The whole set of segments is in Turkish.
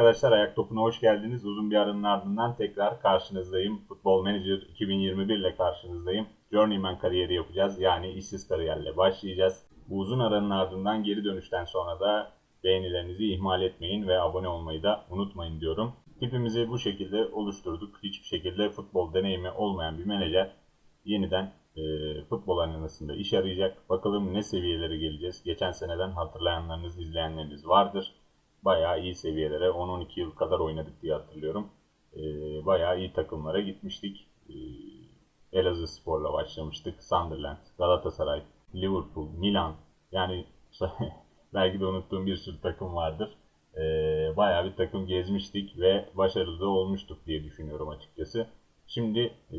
arkadaşlar, Ayak Topu'na hoş geldiniz. Uzun bir aranın ardından tekrar karşınızdayım. Futbol Manager 2021 ile karşınızdayım. Journeyman kariyeri yapacağız. Yani işsiz kariyerle başlayacağız. Bu uzun aranın ardından geri dönüşten sonra da beğenilerinizi ihmal etmeyin ve abone olmayı da unutmayın diyorum. Tipimizi bu şekilde oluşturduk. Hiçbir şekilde futbol deneyimi olmayan bir menajer yeniden e, futbol arenasında iş arayacak. Bakalım ne seviyelere geleceğiz. Geçen seneden hatırlayanlarınız, izleyenleriniz vardır. Bayağı iyi seviyelere 10-12 yıl kadar oynadık diye hatırlıyorum. E, bayağı iyi takımlara gitmiştik. E, Elazığ Spor'la başlamıştık. Sunderland, Galatasaray, Liverpool, Milan. Yani belki de unuttuğum bir sürü takım vardır. E, bayağı bir takım gezmiştik ve başarılı da olmuştuk diye düşünüyorum açıkçası. Şimdi e,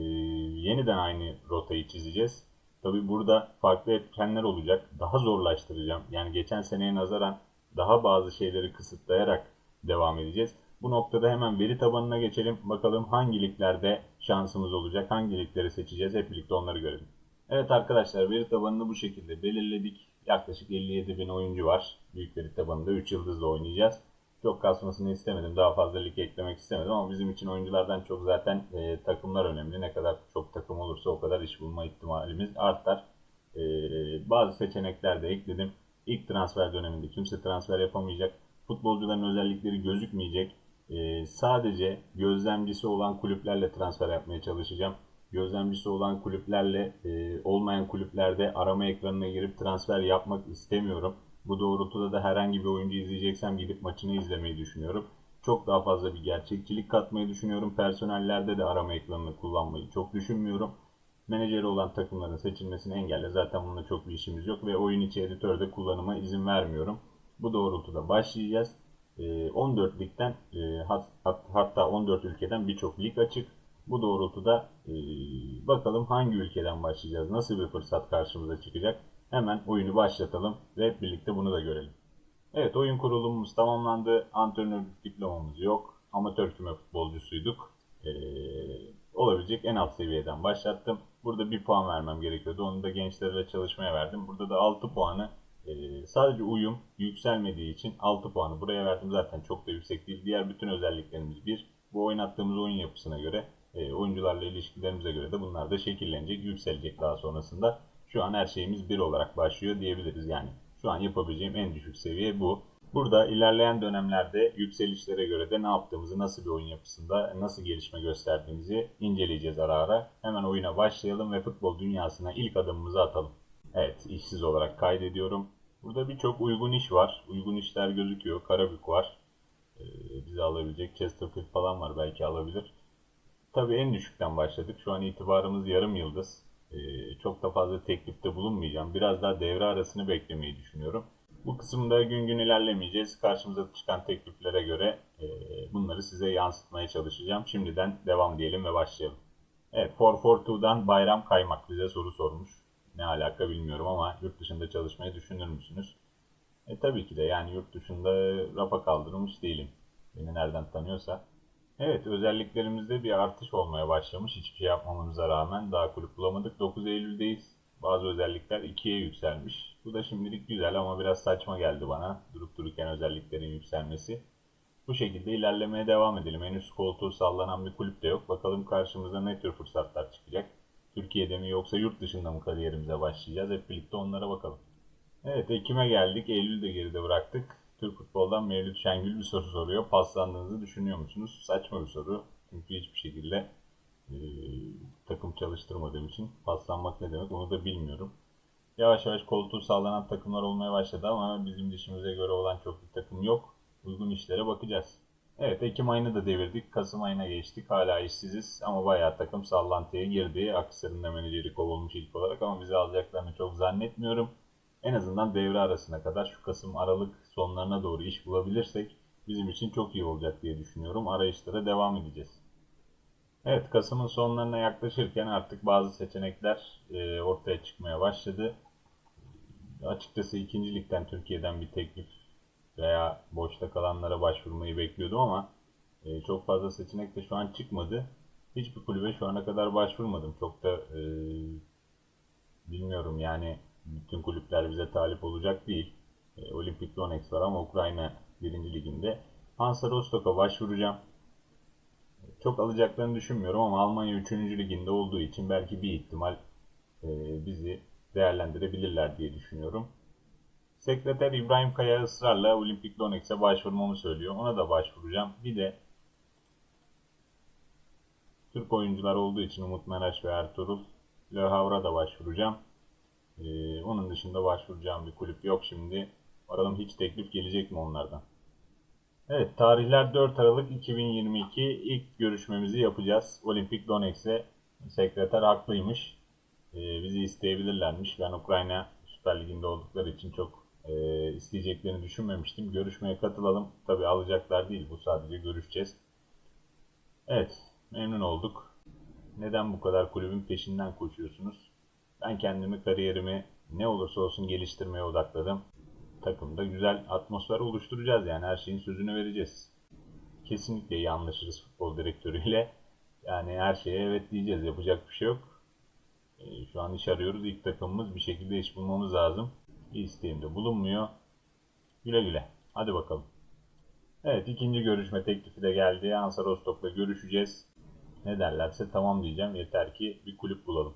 yeniden aynı rotayı çizeceğiz. Tabi burada farklı etkenler olacak. Daha zorlaştıracağım. Yani geçen seneye nazaran daha bazı şeyleri kısıtlayarak devam edeceğiz. Bu noktada hemen veri tabanına geçelim. Bakalım hangi liglerde şansımız olacak, hangi ligleri seçeceğiz hep birlikte onları görelim. Evet arkadaşlar veri tabanını bu şekilde belirledik. Yaklaşık 57 bin oyuncu var. Büyük veri tabanında 3 yıldızla oynayacağız. Çok kasmasını istemedim. Daha fazla lig eklemek istemedim ama bizim için oyunculardan çok zaten e, takımlar önemli. Ne kadar çok takım olursa o kadar iş bulma ihtimalimiz artar. E, bazı seçenekler de ekledim. İlk transfer döneminde kimse transfer yapamayacak. Futbolcuların özellikleri gözükmeyecek. E, sadece gözlemcisi olan kulüplerle transfer yapmaya çalışacağım. Gözlemcisi olan kulüplerle e, olmayan kulüplerde arama ekranına girip transfer yapmak istemiyorum. Bu doğrultuda da herhangi bir oyuncu izleyeceksem gidip maçını izlemeyi düşünüyorum. Çok daha fazla bir gerçekçilik katmayı düşünüyorum. Personellerde de arama ekranını kullanmayı çok düşünmüyorum. Menajeri olan takımların seçilmesini engelle. Zaten bununla çok bir işimiz yok ve oyun içi editörde kullanıma izin vermiyorum. Bu doğrultuda başlayacağız. 14 ligden hatta 14 ülkeden birçok lig açık. Bu doğrultuda bakalım hangi ülkeden başlayacağız, nasıl bir fırsat karşımıza çıkacak. Hemen oyunu başlatalım ve birlikte bunu da görelim. Evet oyun kurulumumuz tamamlandı. Antrenörlük diplomamız yok. Amatör küme futbolcusuyduk. Ee, olabilecek en alt seviyeden başlattım. Burada bir puan vermem gerekiyordu. Onu da gençlerle çalışmaya verdim. Burada da 6 puanı e, sadece uyum yükselmediği için 6 puanı buraya verdim. Zaten çok da yüksek değil. Diğer bütün özelliklerimiz bir. Bu oynattığımız oyun yapısına göre, e, oyuncularla ilişkilerimize göre de bunlar da şekillenecek, yükselecek daha sonrasında. Şu an her şeyimiz bir olarak başlıyor diyebiliriz yani. Şu an yapabileceğim en düşük seviye bu. Burada ilerleyen dönemlerde yükselişlere göre de ne yaptığımızı, nasıl bir oyun yapısında, nasıl gelişme gösterdiğimizi inceleyeceğiz ara ara. Hemen oyuna başlayalım ve futbol dünyasına ilk adımımızı atalım. Evet, işsiz olarak kaydediyorum. Burada birçok uygun iş var. Uygun işler gözüküyor. Karabük var. Ee, bizi alabilecek. Chesterfield falan var belki alabilir. Tabii en düşükten başladık. Şu an itibarımız yarım yıldız. Ee, çok da fazla teklifte bulunmayacağım. Biraz daha devre arasını beklemeyi düşünüyorum. Bu kısımda gün gün ilerlemeyeceğiz. Karşımıza çıkan tekliflere göre e, bunları size yansıtmaya çalışacağım. Şimdiden devam diyelim ve başlayalım. Evet 442'dan Bayram Kaymak bize soru sormuş. Ne alaka bilmiyorum ama yurt dışında çalışmayı düşünür müsünüz? E tabii ki de yani yurt dışında rafa kaldırılmış değilim. Beni nereden tanıyorsa. Evet özelliklerimizde bir artış olmaya başlamış. Hiçbir şey yapmamamıza rağmen daha kulüp bulamadık. 9 Eylül'deyiz. Bazı özellikler 2'ye yükselmiş. Bu da şimdilik güzel ama biraz saçma geldi bana. Durup dururken özelliklerin yükselmesi. Bu şekilde ilerlemeye devam edelim. Henüz koltuğu sallanan bir kulüp de yok. Bakalım karşımıza ne tür fırsatlar çıkacak. Türkiye'de mi yoksa yurt dışında mı kariyerimize başlayacağız? Hep birlikte onlara bakalım. Evet Ekim'e geldik. Eylül'de geride bıraktık. Türk futboldan Mevlüt Şengül bir soru soruyor. Paslandığınızı düşünüyor musunuz? Saçma bir soru. Çünkü hiçbir şekilde e, takım çalıştırmadığım için paslanmak ne demek onu da bilmiyorum. Yavaş yavaş koltuğu sağlanan takımlar olmaya başladı ama bizim dişimize göre olan çok bir takım yok. Uygun işlere bakacağız. Evet Ekim ayını da devirdik. Kasım ayına geçtik. Hala işsiziz ama bayağı takım sallantıya girdi. Akhisar'ın da menajeri kovulmuş ilk olarak ama bizi alacaklarını çok zannetmiyorum. En azından devre arasına kadar şu Kasım Aralık sonlarına doğru iş bulabilirsek bizim için çok iyi olacak diye düşünüyorum. Arayışlara devam edeceğiz. Evet Kasım'ın sonlarına yaklaşırken artık bazı seçenekler e, ortaya çıkmaya başladı. Açıkçası ikincilikten Türkiye'den bir teklif veya boşta kalanlara başvurmayı bekliyordum ama e, çok fazla seçenek de şu an çıkmadı. Hiçbir kulübe şu ana kadar başvurmadım. Çok da e, bilmiyorum yani bütün kulüpler bize talip olacak değil. E, Olimpik Donetsk var ama Ukrayna birinci liginde. Hansa Rostock'a başvuracağım. Çok alacaklarını düşünmüyorum ama Almanya 3. liginde olduğu için belki bir ihtimal e, bizi değerlendirebilirler diye düşünüyorum. Sekreter İbrahim Kaya ısrarla Olimpik Donetsk'e başvurmamı söylüyor. Ona da başvuracağım. Bir de Türk oyuncular olduğu için Umut Meraş ve Ertuğrul Le Havre'a da başvuracağım. Ee, onun dışında başvuracağım bir kulüp yok şimdi. Bakalım hiç teklif gelecek mi onlardan? Evet, tarihler 4 Aralık 2022. İlk görüşmemizi yapacağız. Olimpik Donetsk'e sekreter haklıymış. Ee, bizi isteyebilirlermiş. Ben Ukrayna Süper Ligi'nde oldukları için çok e, isteyeceklerini düşünmemiştim. Görüşmeye katılalım. Tabi alacaklar değil. Bu sadece görüşeceğiz. Evet, memnun olduk. Neden bu kadar kulübün peşinden koşuyorsunuz? Ben kendimi, kariyerimi ne olursa olsun geliştirmeye odakladım. Takımda güzel atmosfer oluşturacağız yani her şeyin sözünü vereceğiz. Kesinlikle iyi anlaşırız futbol direktörüyle. Yani her şeye evet diyeceğiz. Yapacak bir şey yok. Ee, şu an iş arıyoruz. İlk takımımız bir şekilde iş bulmamız lazım. Bir isteğim de bulunmuyor. Güle güle. Hadi bakalım. Evet ikinci görüşme teklifi de geldi. Ansa Rostok'la görüşeceğiz. Ne derlerse tamam diyeceğim. Yeter ki bir kulüp bulalım.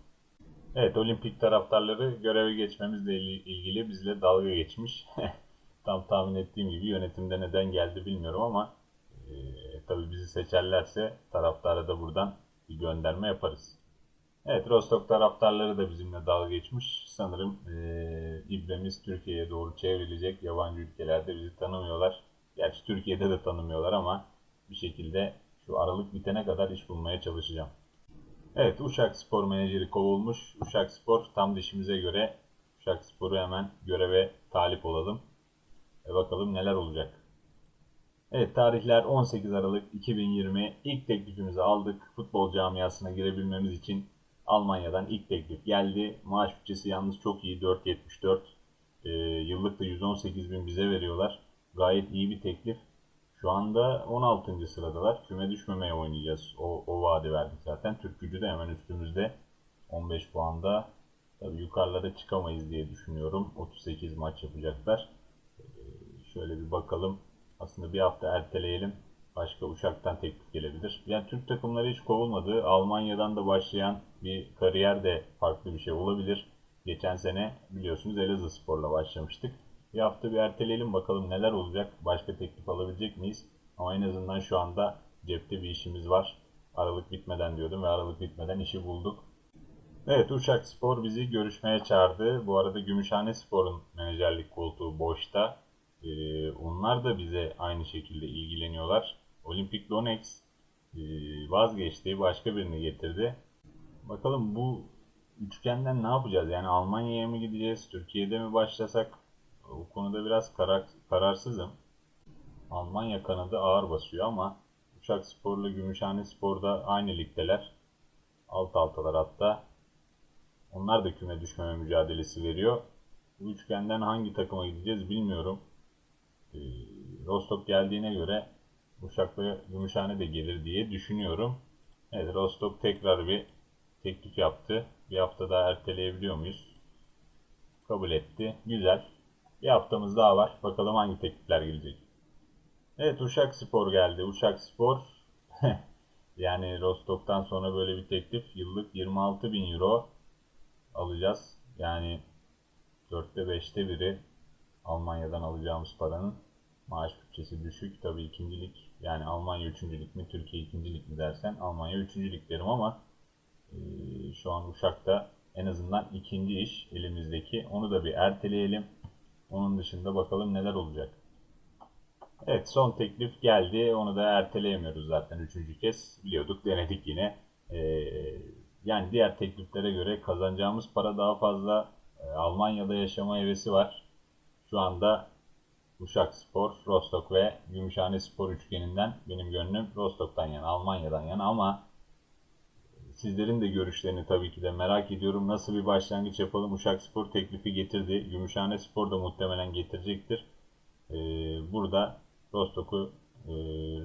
Evet olimpik taraftarları göreve geçmemizle ilgili bizle dalga geçmiş. Tam tahmin ettiğim gibi yönetimde neden geldi bilmiyorum ama e, tabii bizi seçerlerse taraftara da buradan bir gönderme yaparız. Evet Rostok taraftarları da bizimle dalga geçmiş. Sanırım e, ibremiz Türkiye'ye doğru çevrilecek. Yabancı ülkelerde bizi tanımıyorlar. Gerçi Türkiye'de de tanımıyorlar ama bir şekilde şu aralık bitene kadar iş bulmaya çalışacağım. Evet Uşak Spor menajeri kovulmuş. Uşak Spor tam dişimize göre Uşak Spor'u hemen göreve talip olalım. E bakalım neler olacak. Evet tarihler 18 Aralık 2020. İlk teklifimizi aldık. Futbol camiasına girebilmemiz için Almanya'dan ilk teklif geldi. Maaş bütçesi yalnız çok iyi 4.74. E, yıllık da 118 bin bize veriyorlar. Gayet iyi bir teklif. Şu anda 16. sıradalar. Küme düşmemeye oynayacağız. O, o vaadi verdik zaten. Türk gücü de hemen üstümüzde. 15 puanda. Tabii yukarılara çıkamayız diye düşünüyorum. 38 maç yapacaklar. Ee, şöyle bir bakalım. Aslında bir hafta erteleyelim. Başka uçaktan teklif gelebilir. Yani Türk takımları hiç kovulmadı. Almanya'dan da başlayan bir kariyer de farklı bir şey olabilir. Geçen sene biliyorsunuz Elazığ Spor'la başlamıştık. Bir hafta bir erteleyelim bakalım neler olacak. Başka teklif alabilecek miyiz? Ama en azından şu anda cepte bir işimiz var. Aralık bitmeden diyordum ve Aralık bitmeden işi bulduk. Evet Uşak Spor bizi görüşmeye çağırdı. Bu arada Gümüşhane Spor'un menajerlik koltuğu boşta. Ee, onlar da bize aynı şekilde ilgileniyorlar. Olimpik Donex e, vazgeçti. Başka birini getirdi. Bakalım bu üçgenden ne yapacağız? Yani Almanya'ya mı gideceğiz? Türkiye'de mi başlasak? O konuda biraz karar, kararsızım. Almanya kanadı ağır basıyor ama Uşak Spor'la Gümüşhane Spor'da aynı ligdeler. Alt altalar hatta. Onlar da küme düşmeme mücadelesi veriyor. Bu üçgenden hangi takıma gideceğiz bilmiyorum. Ee, Rostok geldiğine göre Uşak'la Gümüşhane de gelir diye düşünüyorum. Evet Rostok tekrar bir teklif yaptı. Bir hafta daha erteleyebiliyor muyuz? Kabul etti. Güzel. Bir haftamız daha var. Bakalım hangi teklifler gelecek. Evet Uşak Spor geldi. Uşak Spor yani Rostok'tan sonra böyle bir teklif yıllık 26 bin euro alacağız. Yani 4'te 5'te biri Almanya'dan alacağımız paranın maaş bütçesi düşük. Tabii ikincilik yani Almanya üçüncülük mü Türkiye ikincilik mi dersen Almanya üçüncülük derim ama e, şu an Uşak'ta en azından ikinci iş elimizdeki. Onu da bir erteleyelim. Onun dışında bakalım neler olacak. Evet son teklif geldi. Onu da erteleyemiyoruz zaten üçüncü kez. Biliyorduk denedik yine. Ee, yani diğer tekliflere göre kazanacağımız para daha fazla. Ee, Almanya'da yaşama hevesi var. Şu anda Uşak Spor, Rostock ve Gümüşhane Spor üçgeninden benim gönlüm Rostock'tan yana, Almanya'dan yana ama Sizlerin de görüşlerini tabii ki de merak ediyorum. Nasıl bir başlangıç yapalım? Uşak Spor teklifi getirdi. Gümüşhane Spor da muhtemelen getirecektir. Ee, burada Rostok'u e,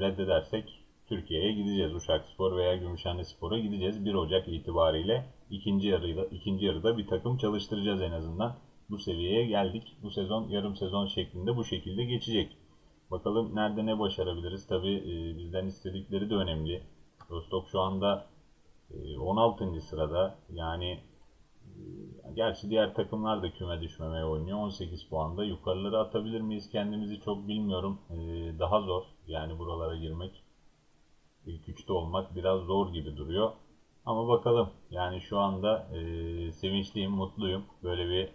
reddedersek Türkiye'ye gideceğiz. Uşak Spor veya Gümüşhane Spor'a gideceğiz. 1 Ocak itibariyle ikinci yarıda, ikinci yarıda bir takım çalıştıracağız en azından. Bu seviyeye geldik. Bu sezon yarım sezon şeklinde bu şekilde geçecek. Bakalım nerede ne başarabiliriz. Tabii e, bizden istedikleri de önemli. Rostov şu anda 16. sırada. Yani e, gerçi diğer takımlar da küme düşmemeye oynuyor. 18 puanda. Yukarıları atabilir miyiz kendimizi çok bilmiyorum. E, daha zor yani buralara girmek. İlk üçte olmak biraz zor gibi duruyor. Ama bakalım. Yani şu anda e, sevinçliyim, mutluyum. Böyle bir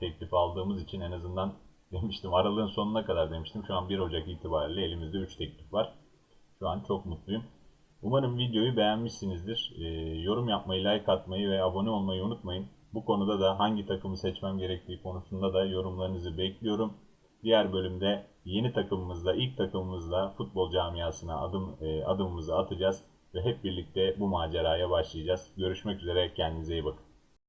teklif aldığımız için en azından demiştim aralığın sonuna kadar demiştim. Şu an 1 Ocak itibariyle elimizde 3 teklif var. Şu an çok mutluyum. Umarım videoyu beğenmişsinizdir. E, yorum yapmayı, like atmayı ve abone olmayı unutmayın. Bu konuda da hangi takımı seçmem gerektiği konusunda da yorumlarınızı bekliyorum. Diğer bölümde yeni takımımızla, ilk takımımızla futbol camiasına adım e, adımımızı atacağız ve hep birlikte bu maceraya başlayacağız. Görüşmek üzere, kendinize iyi bakın.